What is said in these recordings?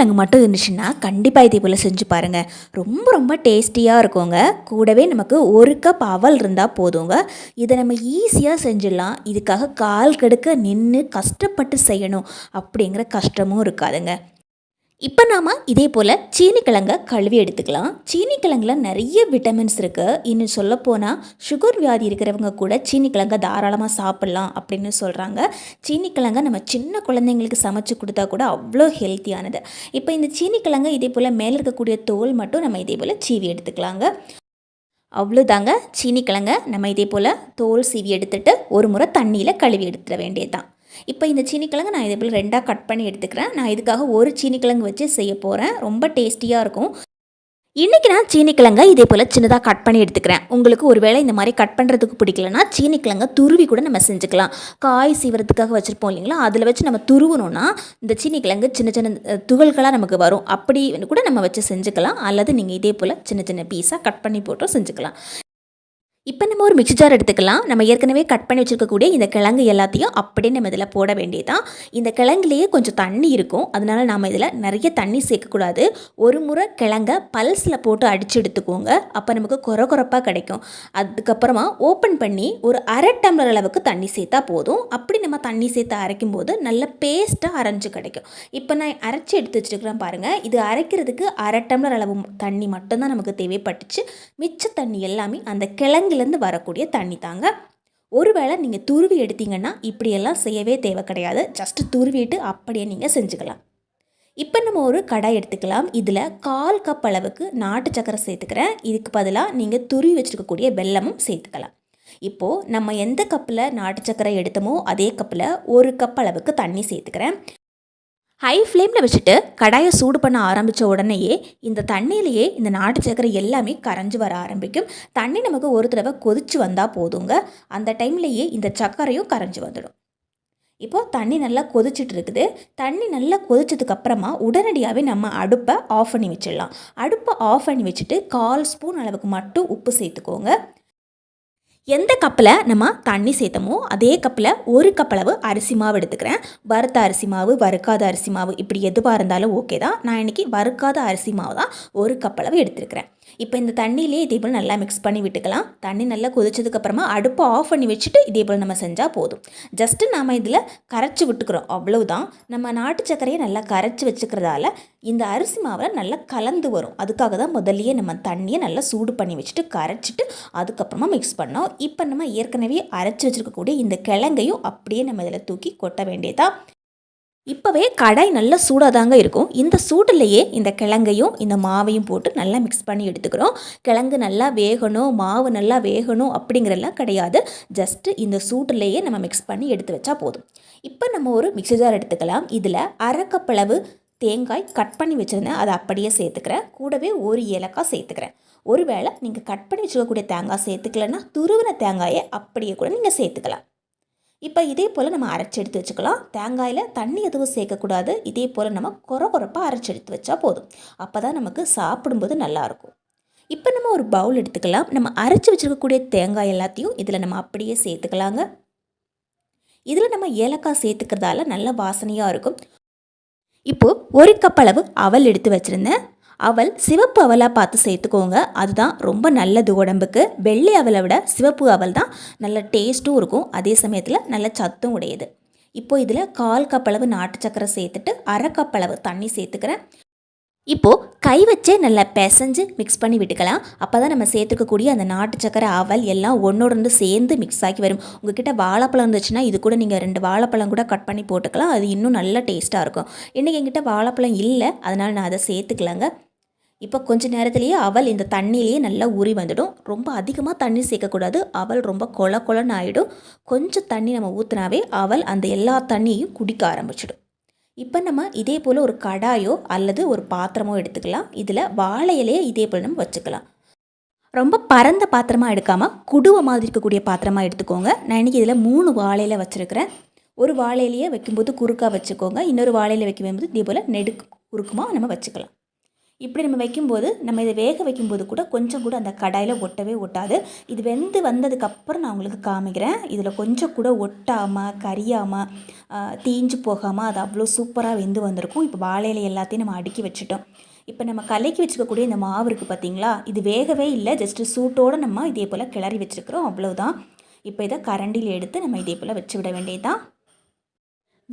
கிழங்கு மட்டும் இருந்துச்சுன்னா கண்டிப்பாக இதே போல் செஞ்சு பாருங்கள் ரொம்ப ரொம்ப டேஸ்டியாக இருக்குங்க. கூடவே நமக்கு ஒரு கப் அவல் இருந்தால் போதுங்க. இதை நம்ம ஈஸியாக செஞ்சிடலாம். இதுக்காக கால் கெடுக்க நின்று கஷ்டப்பட்டு செய்யணும் அப்படிங்கிற கஷ்டமும் இருக்காதுங்க. இப்போ நாம் இதே போல் சீனிக்கிழங்க கழுவி எடுத்துக்கலாம். சீனிக்கிழங்குல நிறைய விட்டமின்ஸ் இருக்குது இன்னும் சொல்லப்போனால் சுகர் வியாதி இருக்கிறவங்க கூட சீனிக்கிழங்க தாராளமாக சாப்பிட்லாம் அப்படின்னு சொல்கிறாங்க சீனிக்கிழங்க நம்ம சின்ன குழந்தைங்களுக்கு சமைச்சு கொடுத்தா கூட அவ்வளோ ஹெல்த்தியானது இப்போ இந்த சீனிக்கிழங்க இதே போல் மேலே இருக்கக்கூடிய தோல் மட்டும் நம்ம இதே போல் சீவி எடுத்துக்கலாங்க. அவ்வளோதாங்க. சீனிக்கிழங்க நம்ம இதே போல் தோல் சீவி எடுத்துட்டு ஒரு முறை தண்ணியில் கழுவி எடுத்துட வேண்டியது தான் இப்போ இந்த சீனிக்கிழங்கு நான் இதே போல் ரெண்டாக கட் பண்ணி எடுத்துக்கிறேன். நான் இதுக்காக ஒரு சீனிக்கிழங்கு வச்சு செய்ய போகிறேன் ரொம்ப டேஸ்டியாக இருக்கும். இன்றைக்கி நான் சீனிக்கிழங்க இதே போல் சின்னதாக கட் பண்ணி எடுத்துக்கிறேன். உங்களுக்கு ஒருவேளை இந்த மாதிரி கட் பண்ணுறதுக்கு பிடிக்கலனா சீனிக்கிழங்கை துருவி கூட நம்ம செஞ்சுக்கலாம். காய் சீவரத்துக்காக வச்சுருப்போம் இல்லைங்களா? அதில் வச்சு நம்ம துருவணும்னா இந்த சீனிக்கிழங்கு சின்ன சின்ன துகள்களாக நமக்கு வரும். அப்படி கூட நம்ம வச்சு செஞ்சுக்கலாம். அல்லது நீங்கள் இதே போல் சின்ன சின்ன பீஸாக கட் பண்ணி போட்டும் செஞ்சுக்கலாம். இப்போ நம்ம ஒரு மிக்சி ஜார் எடுத்துக்கலாம். நம்ம ஏற்கனவே கட் பண்ணி வச்சுருக்கக்கூடிய இந்த கிழங்கு எல்லாத்தையும் அப்படியே நம்ம இதில் போட வேண்டியதான் இந்த கிழங்குலேயே கொஞ்சம் தண்ணி இருக்கும். அதனால் நாம் இதில் நிறைய தண்ணி சேர்க்கக்கூடாது. ஒரு முறை கிழங்க பல்ஸில் போட்டு அடித்து எடுத்துக்கோங்க. அப்போ நமக்கு கொர கொரப்பாக கிடைக்கும். அதுக்கப்புறமா ஓப்பன் பண்ணி ஒரு அரை டம்ளர் அளவுக்கு தண்ணி சேர்த்தா போதும். அப்படி நம்ம தண்ணி சேர்த்து அரைக்கும் போது நல்ல பேஸ்ட்டாக அரைஞ்சு கிடைக்கும். இப்போ நான் அரைச்சி எடுத்து வச்சுருக்கிறேன் பாருங்கள் இது அரைக்கிறதுக்கு அரை டம்ளர் அளவு தண்ணி மட்டும்தான் நமக்கு தேவைப்பட்டுச்சு. மிச்ச தண்ணி எல்லாமே அந்த கிழங்கு இருந்து வரக்கூடிய தண்ணி தாங்க. ஒருவேளை நீங்கள் துருவி எடுத்தீங்கன்னா இப்படியெல்லாம் செய்யவே தேவை கிடையாது. ஜஸ்ட் துருவிட்டு அப்படியே நீங்கள் செஞ்சுக்கலாம். இப்போ நம்ம ஒரு கடாய் எடுத்துக்கலாம். இதில் கால் கப் அளவுக்கு நாட்டு சக்கரை சேர்த்துக்கிறேன். இதுக்கு பதிலாக நீங்கள் துருவி வச்சுருக்கக்கூடிய வெல்லமும் சேர்த்துக்கலாம். இப்போது நம்ம எந்த கப்பில் நாட்டு சக்கரை எடுத்தோமோ அதே கப்பில் ஒரு கப் அளவுக்கு தண்ணி சேர்த்துக்கிறேன். ஹை ஃப்ளேமில் வச்சுட்டு கடாயை சூடு பண்ண ஆரம்பித்த உடனேயே இந்த தண்ணியிலேயே இந்த நாட்டு சக்கரை எல்லாமே கரைஞ்சு வர ஆரம்பிக்கும். தண்ணி நமக்கு ஒரு தடவை கொதிச்சு வந்தால் போதுங்க. அந்த டைம்லேயே இந்த சர்க்கரையும் கரைஞ்சி வந்துடும். இப்போது தண்ணி நல்லா கொதிச்சுட்டு இருக்குது. தண்ணி நல்லா கொதிச்சதுக்கப்புறமா உடனடியாகவே நம்ம அடுப்பை ஆஃப் பண்ணி வச்சிடலாம். அடுப்பை ஆஃப் பண்ணி வச்சுட்டு கால் ஸ்பூன் அளவுக்கு மட்டும் உப்பு சேர்த்துக்கோங்க. எந்த கப்பில் நம்ம தண்ணி சேர்த்தோமோ அதே கப்பில் ஒரு கப்பளவு அரிசி மாவு எடுத்துக்கிறேன். வறுத்த அரிசி மாவு வறுக்காத அரிசி மாவு இப்படி எதுவாக இருந்தாலும் ஓகே தான். நான் இன்றைக்கி வறுக்காத அரிசி மாவு தான் ஒரு கப்பளவு எடுத்துருக்கிறேன். இப்போ இந்த தண்ணியிலே இதே போல் நல்லா மிக்ஸ் பண்ணி விட்டுக்கலாம். தண்ணி நல்லா கொதிச்சதுக்கப்புறமா அடுப்பை ஆஃப் பண்ணி வச்சுட்டு இதே போல் நம்ம செஞ்சால் போதும். ஜஸ்ட்டு நம்ம இதில் கரைச்சி விட்டுக்கிறோம். அவ்வளவுதான். நம்ம நாட்டு சர்க்கரையை நல்லா கரைச்சி வச்சுக்கிறதால இந்த அரிசி மாவில் நல்லா கலந்து வரும். அதுக்காக தான் முதல்லையே நம்ம தண்ணியை நல்லா சூடு பண்ணி வச்சுட்டு கரைச்சிட்டு அதுக்கப்புறமா மிக்ஸ் பண்ணோம். இப்போ நம்ம ஏற்கனவே அரைச்சி வச்சுருக்கக்கூடிய இந்த கிழங்கையும் அப்படியே நம்ம இதில் தூக்கி கொட்ட வேண்டியதா? இப்போவே கடாய் நல்லா சூடாக தாங்க இருக்கும். இந்த சூடுலேயே இந்த கிழங்கையும் இந்த மாவையும் போட்டு நல்லா மிக்ஸ் பண்ணி எடுத்துக்கிறோம். கிழங்கு நல்லா வேகணும் மாவு நல்லா வேகணும் அப்படிங்கிறலாம் கிடையாது. ஜஸ்ட்டு இந்த சூட்டுலேயே நம்ம மிக்ஸ் பண்ணி எடுத்து வச்சா போதும். இப்போ நம்ம ஒரு மிக்ஸி ஜார் எடுத்துக்கலாம். இதில் அரைக்கப்பளவு தேங்காய் கட் பண்ணி வச்சுருந்தேன். அதை அப்படியே சேர்த்துக்கிறேன். கூடவே ஒரு ஏலக்காய் சேர்த்துக்கிறேன். ஒருவேளை நீங்கள் கட் பண்ணி வச்சுக்கக்கூடிய தேங்காய் சேர்த்துக்கலன்னா துருவின தேங்காயை அப்படியே கூட நீங்கள் சேர்த்துக்கலாம். இப்போ இதே போல் நம்ம அரைச்சி எடுத்து வச்சுக்கலாம். தேங்காயில் தண்ணி எதுவும் சேர்க்கக்கூடாது. இதே போல் நம்ம கொர கொரப்பாக அரைச்சி எடுத்து வச்சா போதும். அப்போ தான் நமக்கு சாப்பிடும்போது நல்லாயிருக்கும் இப்போ நம்ம ஒரு பவுல் எடுத்துக்கலாம். நம்ம அரைச்சி வச்சுருக்கக்கூடிய தேங்காய் எல்லாத்தையும் இதில் நம்ம அப்படியே சேர்த்துக்கலாங்க. இதில் நம்ம ஏலக்காய் சேர்த்துக்கிறதால நல்ல வாசனையாக இருக்கும். இப்போது ஒரு கப் அளவு அவல் எடுத்து வச்சுருந்தேன். அவல் சிவப்பு அவலாக பார்த்து சேர்த்துக்கோங்க. அதுதான் ரொம்ப நல்லது உடம்புக்கு. வெள்ளை அவலை விட சிவப்பு அவல் தான் நல்ல டேஸ்ட்டும் இருக்கும். அதே சமயத்தில் நல்ல சத்தும் உடையது. இப்போ இதில் கால் கப் அளவு நாட்டு சக்கரை சேர்த்துட்டு அரை கப் அளவு தண்ணி சேர்த்துக்கிறேன். இப்போது கை வச்சே நல்லா பிசைஞ்சு மிக்ஸ் பண்ணி விட்டுக்கலாம். அப்போ தான் நம்ம சேர்த்துக்கக்கூடிய அந்த நாட்டு சக்கரை அவல் எல்லாம் ஒன்றோட ஒன்று சேர்ந்து மிக்ஸ் ஆகி வரும். உங்ககிட்ட வாழைப்பழம் இருந்துச்சுன்னா இது கூட நீங்கள் ரெண்டு வாழைப்பழம் கூட கட் பண்ணி போட்டுக்கலாம். அது இன்னும் நல்ல டேஸ்ட்டாக இருக்கும். இன்றைக்கி எங்கிட்ட வாழைப்பழம் இல்லை. அதனால் நான் அதை சேர்த்துக்கலாங்க. இப்போ கொஞ்ச நேரத்துலேயே அவல் இந்த தண்ணியிலேயே நல்லா ஊறி வந்துடும். ரொம்ப அதிகமாக தண்ணி சேர்க்கக்கூடாது. அவல் ரொம்ப கொல கொலன்னு ஆகிடும் கொஞ்சம் தண்ணி நம்ம ஊற்றினாவே அவல் அந்த எல்லா தண்ணியையும் குடிக்க ஆரம்பிச்சிடும். இப்போ நம்ம இதே போல் ஒரு கடாயோ அல்லது ஒரு பாத்திரமோ எடுத்துக்கலாம். இதில் வாழை இலையை இதே போல் நம்ம வச்சுக்கலாம். ரொம்ப பரந்த பாத்திரமாக எடுக்காமல் குடுவை மாதிரி இருக்கக்கூடிய பாத்திரமாக எடுத்துக்கோங்க. நான் இன்றைக்கி இதில் மூணு வாழையில வச்சுருக்கிறேன். ஒரு வாழையிலையே வைக்கும்போது குறுக்காக வச்சுக்கோங்க. இன்னொரு வாழையில வைக்கும்போது இதே போல் நெடுக்கு குறுக்குமாக நம்ம வச்சுக்கலாம். இப்படி நம்ம வைக்கும்போது நம்ம இதை வேக வைக்கும்போது கூட கொஞ்சம் கூட அந்த கடாயில் ஒட்டவே ஒட்டாது. இது வெந்து வந்ததுக்கப்புறம் நான் உங்களுக்கு காமிக்கிறேன். இதில் கொஞ்சம் கூட ஒட்டாமல் கரியாமல் தீஞ்சு போகாமல் அது அவ்வளோ சூப்பராக வெந்து வந்திருக்கும். இப்போ வாழை எல்லாத்தையும் நம்ம அடுக்கி வச்சுட்டோம். இப்போ நம்ம கலக்கி வச்சுக்கக்கூடிய இந்த மாவு இருக்குது பார்த்தீங்களா இது வேகவே இல்லை. ஜஸ்ட்டு சூட்டோடு நம்ம இதே போல் கிளறி வச்சுருக்கிறோம். அவ்வளோதான் இப்போ இதை கரண்டியில் எடுத்து நம்ம இதே போல் வச்சு விட வேண்டியதுதான்.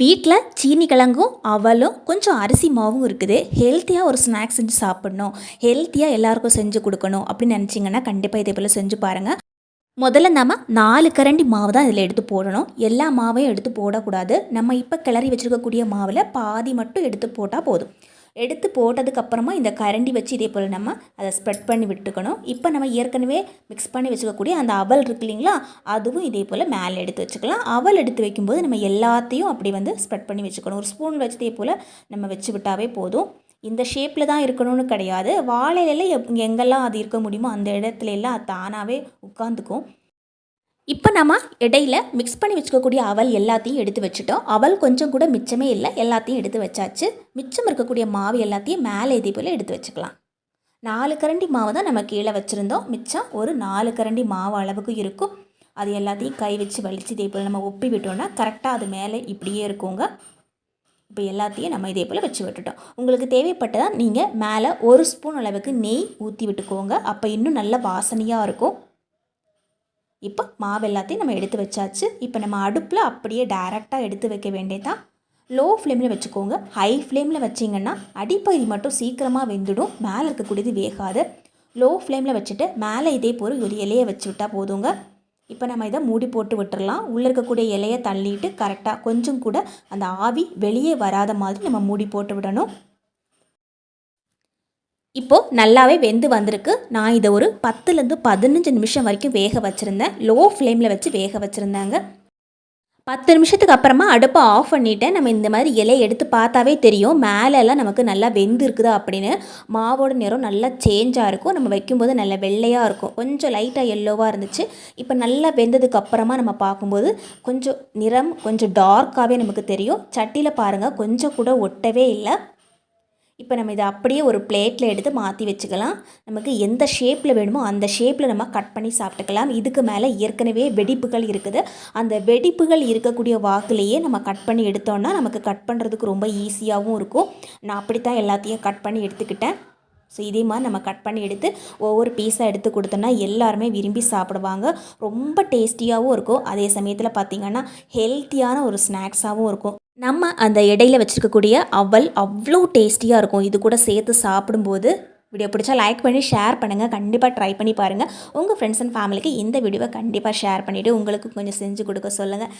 வீட்டில் சீனி கிழங்கும் அவலும் கொஞ்சம் அரிசி மாவும் இருக்குது. ஹெல்த்தியாக ஒரு ஸ்நாக்ஸ் செஞ்சு சாப்பிட்ணும். ஹெல்த்தியாக எல்லாருக்கும் செஞ்சு கொடுக்கணும் அப்படின்னு நினச்சிங்கன்னா கண்டிப்பாக இதே போல் செஞ்சு பாருங்கள் முதல்ல நம்ம நாலு கரண்டி மாவு தான் இதில் எடுத்து போடணும். எல்லா மாவையும் எடுத்து போடக்கூடாது. நம்ம இப்போ கிளறி வச்சுருக்கக்கூடிய மாவில் பாதி மட்டும் எடுத்து போட்டால் போதும். எடுத்து போட்டதுக்கப்புறமா இந்த கரண்டி வச்சு இதே போல் நம்ம அதை ஸ்ப்ரெட் பண்ணி விட்டுக்கணும். இப்போ நம்ம ஏற்கனவே மிக்ஸ் பண்ணி வச்சுக்கக்கூடிய அந்த அவல் இருக்கு இல்லைங்களா அதுவும் இதே போல் மேலே எடுத்து வச்சுக்கலாம். அவல் எடுத்து வைக்கும்போது நம்ம எல்லாத்தையும் அப்படி வந்து ஸ்ப்ரெட் பண்ணி வச்சுக்கணும். ஒரு ஸ்பூன் வச்சு இதே போல் நம்ம வச்சு விட்டாவே போதும். இந்த ஷேப்பில் தான் இருக்கணும்னு கிடையாது. வாழையில எங்கெல்லாம் அது இருக்க முடியுமோ அந்த இடத்துல எல்லாம் தானாகவே உட்காந்துக்கும் இப்போ நம்ம இடையில மிக்ஸ் பண்ணி வச்சுக்கக்கூடிய அவல் எல்லாத்தையும் எடுத்து வச்சுட்டோம். அவல் கொஞ்சம் கூட மிச்சமே இல்லை. எல்லாத்தையும் எடுத்து வச்சாச்சு. மிச்சம் இருக்கக்கூடிய மாவு எல்லாத்தையும் மேலே இதே போல் எடுத்து வச்சுக்கலாம். நாலு கரண்டி மாவு தான் நம்ம கீழே வச்சுருந்தோம். மிச்சம் ஒரு நாலு கரண்டி மாவு அளவுக்கு இருக்கும். அது எல்லாத்தையும் கை வச்சு வலித்து இதே போல் நம்ம ஒப்பி விட்டோம்னா கரெக்டாக அது மேலே இப்படியே இருக்குங்க. இப்போ எல்லாத்தையும் நம்ம இதே போல் வச்சு விட்டுட்டோம். உங்களுக்கு தேவைப்பட்டதான் நீங்கள் மேலே ஒரு ஸ்பூன் அளவுக்கு நெய் ஊற்றி விட்டுக்கோங்க. அப்போ இன்னும் நல்ல வாசனையாக இருக்கும். இப்போ மாவு எல்லாத்தையும் நம்ம எடுத்து வச்சாச்சு. இப்போ நம்ம அடுப்பில் அப்படியே டைரெக்டாக எடுத்து வைக்க வேண்டியதான் லோ ஃப்ளேமில் வச்சுக்கோங்க. ஹை ஃப்ளேமில் வச்சிங்கன்னா அடிப்பகுதி மட்டும் சீக்கிரமாக வெந்துடும். மேலே இருக்கக்கூடியது வேகாது. லோ ஃப்ளேமில் வச்சுட்டு மேலே இதே போல் ஒரு இலையை வச்சு விட்டால் போதுங்க. இப்போ நம்ம இதை மூடி போட்டு விட்டுறலாம். உள்ளே இருக்கக்கூடிய இலையை தள்ளிட்டு கரெக்டாக கொஞ்சம் கூட அந்த ஆவி வெளியே வராத மாதிரி நம்ம மூடி போட்டு விடணும். இப்போது நல்லாவே வெந்து வந்திருக்கு. நான் இதை ஒரு பத்துலேருந்து பதினஞ்சு நிமிஷம் வரைக்கும் வேக வச்சுருந்தேன். லோ ஃப்ளேமில் வச்சு வேக வச்சுருந்தாங்க. பத்து நிமிஷத்துக்கு அப்புறமா அடுப்பை ஆஃப் பண்ணிவிட்டேன் நம்ம இந்த மாதிரி இலையை எடுத்து பார்த்தாவே தெரியும். மேலெல்லாம் நமக்கு நல்லா வெந்து இருக்குதா அப்படின்னு. மாவோட நிறம் நல்லா சேஞ்சாக இருக்கும். நம்ம வைக்கும்போது நல்லா வெள்ளையாக இருக்கும். கொஞ்சம் லைட்டாக எல்லோவாக இருந்துச்சு. இப்போ நல்லா வெந்ததுக்கு அப்புறமா நம்ம பார்க்கும்போது கொஞ்சம் நிறம் கொஞ்சம் டார்க்காகவே நமக்கு தெரியும். சட்டியில் பாருங்கள் கொஞ்சம் கூட ஒட்டவே இல்லை. இப்போ நம்ம இதை அப்படியே ஒரு பிளேட்டில் எடுத்து மாற்றி வச்சுக்கலாம். நமக்கு எந்த ஷேப்பில் வேணுமோ அந்த ஷேப்பில் நம்ம கட் பண்ணி சாப்பிட்டுக்கலாம். இதுக்கு மேலே ஏற்கனவே வெடிப்புகள் இருக்குது. அந்த வெடிப்புகள் இருக்கக்கூடிய வாக்குலேயே நம்ம கட் பண்ணி எடுத்தோன்னா நமக்கு கட் பண்ணுறதுக்கு ரொம்ப ஈஸியாகவும் இருக்கும். நான் அப்படித்தான் எல்லாத்தையும் கட் பண்ணி எடுத்துக்கிட்டேன். ஸோ இதே மாதிரி நம்ம கட் பண்ணி எடுத்து ஒவ்வொரு பீஸாக எடுத்து கொடுத்தோன்னா எல்லாருமே விரும்பி சாப்பிடுவாங்க. ரொம்ப டேஸ்டியாகவும் இருக்கும். அதே சமயத்தில் பார்த்திங்கன்னா ஹெல்த்தியான ஒரு ஸ்நாக்ஸாகவும் இருக்கும். நம்ம அந்த இடையில வச்சுருக்கக்கூடிய அவல் அவ்வளோ டேஸ்டியாக இருக்கும். இது கூட சேர்த்து சாப்பிடும்போது வீடியோ பிடிச்சா லைக் பண்ணி ஷேர் பண்ணுங்கள் கண்டிப்பாக ட்ரை பண்ணி பாருங்கள் உங்கள் ஃப்ரெண்ட்ஸ் அண்ட் ஃபேமிலிக்கு இந்த வீடியோவை கண்டிப்பாக ஷேர் பண்ணிவிட்டு உங்களுக்கு கொஞ்சம் செஞ்சு கொடுக்க சொல்லுங்கள்